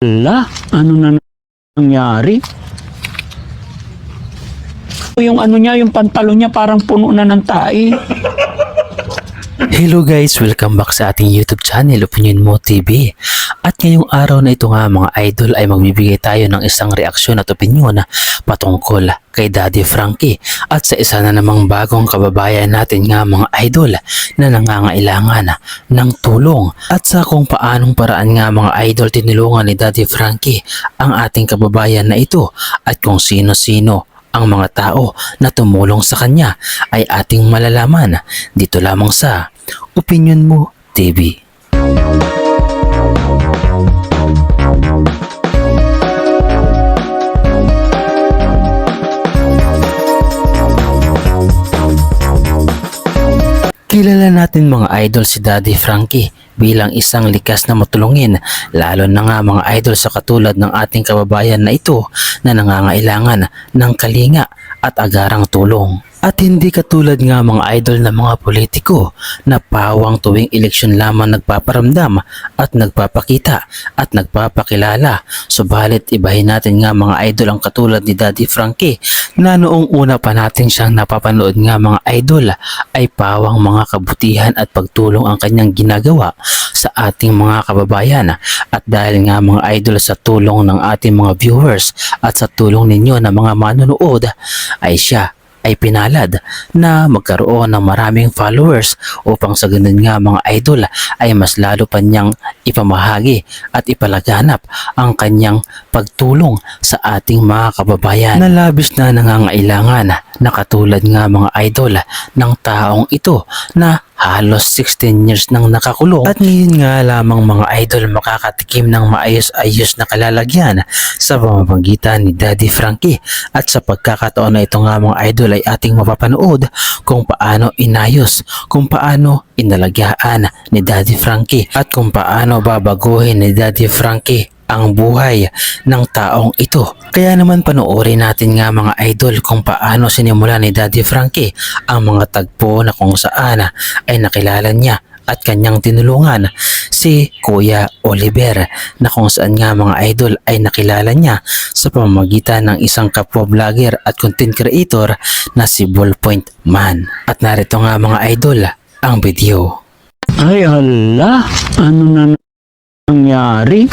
Ala, ano na nangyari? Yung ano niya, yung pantalo niya parang puno na ng tae. Hello guys! Welcome back sa ating YouTube channel, Opinion Mo TV. At ngayong araw na ito nga mga idol ay magbibigay tayo ng isang reaksyon at opinyon patungkol kay Daddy Frankie at sa isa na namang bagong kababayan natin nga mga idol na nangangailangan ng tulong at sa kung paanong paraan nga mga idol tinulungan ni Daddy Frankie ang ating kababayan na ito at kung sino-sino ang mga tao na tumulong sa kanya ay ating malalaman dito lamang sa Opinion Mo TV. Kilala natin mga idol si Daddy Frankie bilang isang likas na matulungin lalo na nga mga idol sa katulad ng ating kababayan na ito na nangangailangan ng kalinga at agarang tulong. At hindi katulad nga mga idol na mga politiko na pawang tuwing eleksyon lamang nagpaparamdam at nagpapakita at nagpapakilala. Subalit ibahin natin nga mga idol ang katulad ni Daddy Frankie na noong una pa natin siyang napapanood nga mga idol ay pawang mga kabutihan at pagtulong ang kanyang ginagawa sa ating mga kababayan at dahil nga mga idol sa tulong ng ating mga viewers at sa tulong ninyo na mga manonood ay siya ay pinalad na magkaroon ng maraming followers upang sa ganun nga mga idol ay mas lalo pa niyang ipamahagi at ipalaganap ang kanyang pagtulong sa ating mga kababayan. Na labis na nangangailangan na katulad nga mga idol ng taong ito na halos 16 years nang nakakulong. At ngayon nga lamang mga idol makakatikim ng maayos-ayos na kalalagyan sa pamamagitan ni Daddy Frankie. At sa pagkakataon na ito nga mga idol ay ating mapapanood kung paano inayos, kung paano inalagaan ni Daddy Frankie. At kung paano babaguhin ni Daddy Frankie ang buhay ng taong ito. Kaya naman panoorin natin nga mga idol kung paano sinimula ni Daddy Frankie ang mga tagpo na kung saan ay nakilala niya at kanyang tinulungan si Kuya Oliver na kung saan nga mga idol ay nakilala niya sa pamamagitan ng isang kapwa vlogger at content creator na si Ballpoint Man. At narito nga mga idol ang video. Ay ala, ano na nangyari?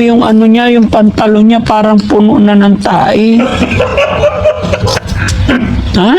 Yung ano niya, yung pantalo niya parang puno na ng tae. Ha?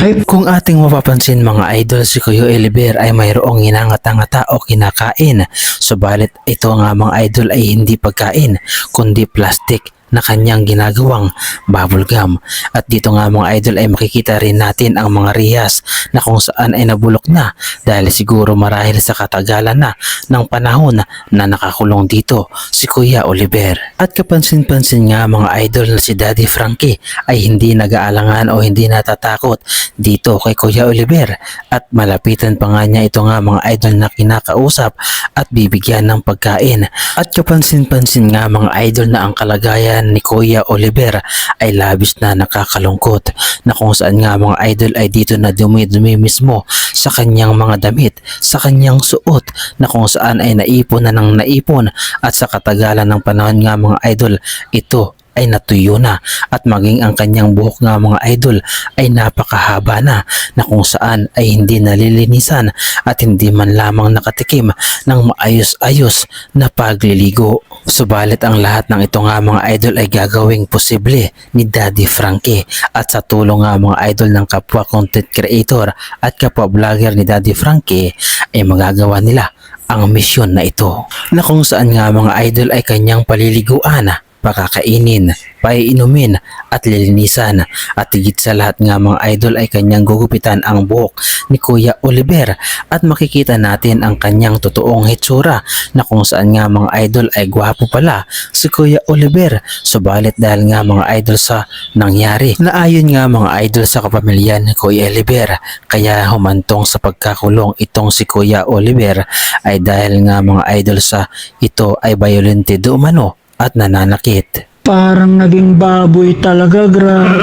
Ay, kung ating mapapansin mga idol si Kuya Eliber ay mayroong inangata-ngata o kinakain. Subalit ito nga mga idol ay hindi pagkain kundi plastic na kanyang ginagawang bubble gum. At dito nga mga idol ay makikita rin natin ang mga rihas na kung saan ay nabulok na dahil siguro marahil sa katagalan na ng panahon na nakakulong dito si Kuya Oliver. At kapansin-pansin nga mga idol na si Daddy Frankie ay hindi nag-aalangan o hindi natatakot dito kay Kuya Oliver at malapitan pa nga niya ito nga mga idol na kinakausap at bibigyan ng pagkain. At kapansin-pansin nga mga idol na ang kalagayan ni Kuya Oliver ay labis na nakakalungkot na kung saan nga mga idol ay dito na dumi-dumi mismo sa kanyang mga damit, sa kanyang suot na kung saan ay naipon na ng naipon. At sa katagalan ng panahon nga mga idol ito ay natuyo na at maging ang kanyang buhok nga mga idol ay napakahaba na na kung saan ay hindi nalilinisan at hindi man lamang nakatikim ng maayos-ayos na pagliligo. Subalit ang lahat ng ito nga mga idol ay gagawing posible ni Daddy Frankie at sa tulong nga mga idol ng kapwa content creator at kapwa vlogger ni Daddy Frankie ay magagawa nila ang misyon na ito na kung saan nga mga idol ay kanyang paliliguan pakakainin, paiinumin at lilinisan. At higit sa lahat nga mga idol ay kanyang gugupitan ang buhok ni Kuya Oliver. At makikita natin ang kanyang totoong hitsura na kung saan nga mga idol ay gwapo pala si Kuya Oliver. Subalit dahil nga mga idol sa nangyari na ayon nga mga idol sa kapamilya ni Kuya Oliver kaya humantong sa pagkakulong itong si Kuya Oliver ay dahil nga mga idol sa ito ay violente do umano at nananakit. Parang naging baboy talaga, grabe.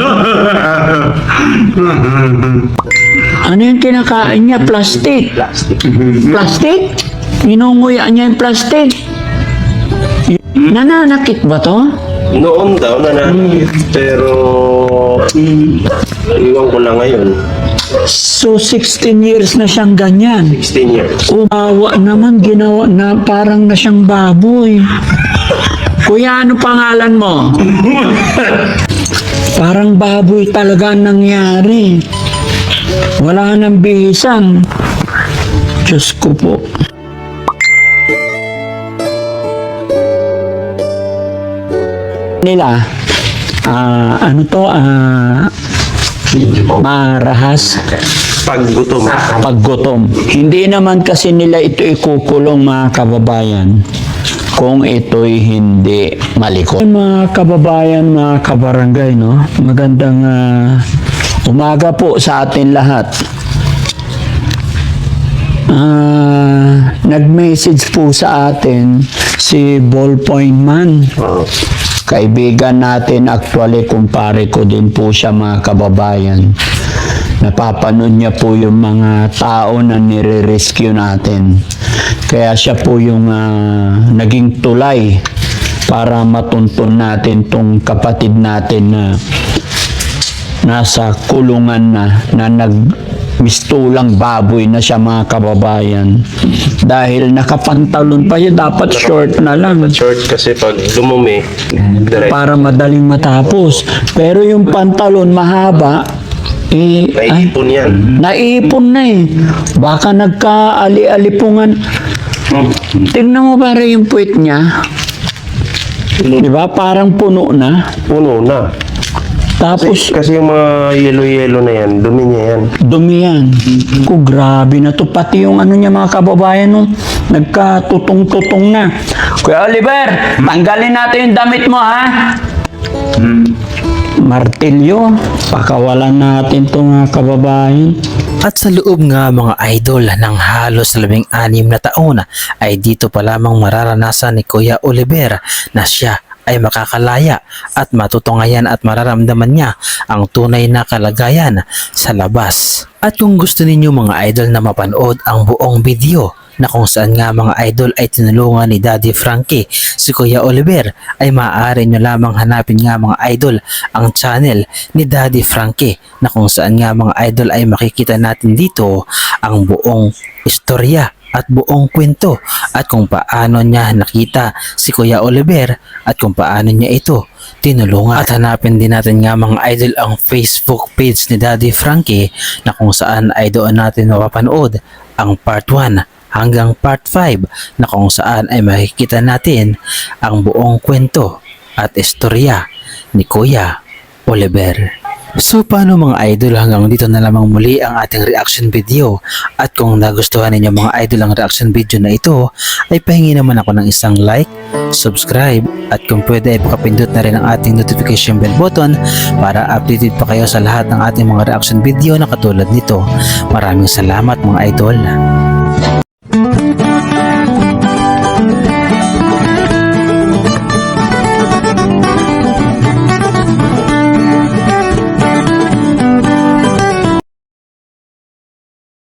Ano yung kinakain niya? Plastic. Plastic. Inunguya niya yung plastic. Nananakit ba to? Noon daw na pero iwan ko lang ngayon. So, 16 years na siyang ganyan. 16 years. Umawa naman, ginawa na parang na siyang baboy. Kuya, ano pangalan mo? parang baboy talaga ang nangyari. Wala nang bihisan. Diyos ko po. Nila, ah, ano to, ah, marahas Pag gutom. paggutom. Hindi naman kasi nila ito ikukulong mga kababayan kung ito'y hindi malikot. Mga kababayan, mga kabarangay, no? Magandang ah, umaga po sa atin lahat. Ah, nag-message po sa atin si Ballpoint Man. Kaibigan natin actually, kumpare ko din po siya mga kababayan. Napapanood niya po yung mga tao na nire-rescue natin. Kaya siya po yung ah, naging tulay para matuntun natin tong kapatid natin na nasa kulungan na na nag mistulang baboy na siya mga kababayan. Dahil nakapantalon pa yun, dapat short na lang Short kasi pag lumumi, direct. para madaling matapos. Pero yung pantalon mahaba, eh, ay, Naipon yan. naipon na eh. Baka nagkaali-alipungan. Tingnan mo pare yung puwit niya. Di ba? Parang puno na. Puno na. Tapos, Kasi yung mga yellow-yellow na yan, dumi niya yan. dumi yan. Ko, grabe na to. Pati yung ano niya mga kababayan, no? nagkatutong-tutong na. Kuya Oliver, tanggalin natin yung damit mo, ha? Martilyo, pakawalan natin to mga kababayan. At sa loob nga mga idol ng halos labing anim na taon ay dito pa lamang mararanasan ni Kuya Oliver na siya ay makakalaya at matutungayan at mararamdaman niya ang tunay na kalagayan sa labas. At kung gusto ninyo mga idol na mapanood ang buong video na kung saan nga mga idol ay tinulungan ni Daddy Frankie si Kuya Oliver ay maaari nyo lamang hanapin nga mga idol ang channel ni Daddy Frankie na kung saan nga mga idol ay makikita natin dito ang buong istorya at buong kwento at kung paano niya nakita si Kuya Oliver at kung paano niya ito tinulungan. At hanapin din natin nga mga idol ang Facebook page ni Daddy Frankie na kung saan ay doon natin mapapanood ang part 1 hanggang part 5 na kung saan ay makikita natin ang buong kwento at istorya ni Kuya Oliver. So paano mga idol hanggang dito na lamang muli ang ating reaction video at kung nagustuhan ninyo mga idol ang reaction video na ito ay pahingi naman ako ng isang like, subscribe at kung pwede ay pakapindot na rin ang ating notification bell button para updated pa kayo sa lahat ng ating mga reaction video na katulad nito. Maraming salamat mga idol.